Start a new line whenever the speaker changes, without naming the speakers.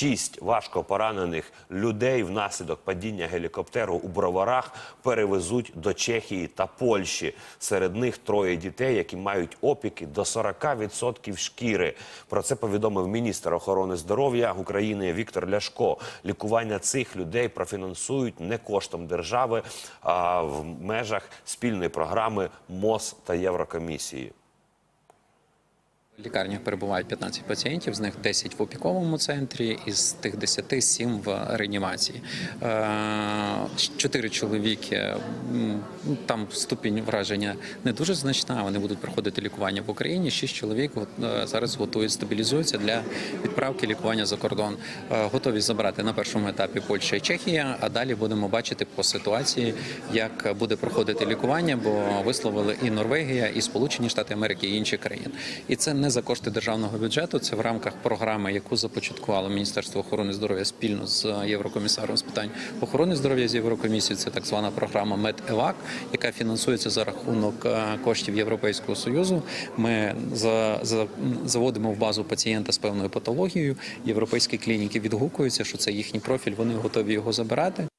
Шість важко поранених людей внаслідок падіння гелікоптеру у броварах перевезуть до Чехії та Польщі. Серед них троє дітей, які мають опіки до 40% шкіри. Про це повідомив міністр охорони здоров'я України Віктор Ляшко. Лікування цих людей профінансують не коштом держави, а в межах спільної програми МОЗ та Єврокомісії.
В лікарнях перебувають 15 пацієнтів, з них 10 в опіковому центрі, із тих 10 – 7 в реанімації. Е, Чотири чоловіки, там ступінь враження не дуже значна, вони будуть проходити лікування в Україні. Шість чоловік е, зараз готують, стабілізуються для відправки лікування за кордон. Е, Готові забрати на першому етапі Польща і Чехія, а далі будемо бачити по ситуації, як буде проходити лікування, бо висловили і Норвегія, і Сполучені Штати Америки, і інші країни. І це не за кошти державного бюджету. Це в рамках програми, яку започаткувало Міністерство охорони здоров'я спільно з єврокомісаром з питань охорони здоров'я з Єврокомісією. Це так звана програма МедЕВАК, яка фінансується за рахунок е, коштів Європейського союзу. Ми за, за, заводимо в базу пацієнта з певною патологією. Європейські клініки відгукуються, що це їхній профіль. Вони готові його забирати.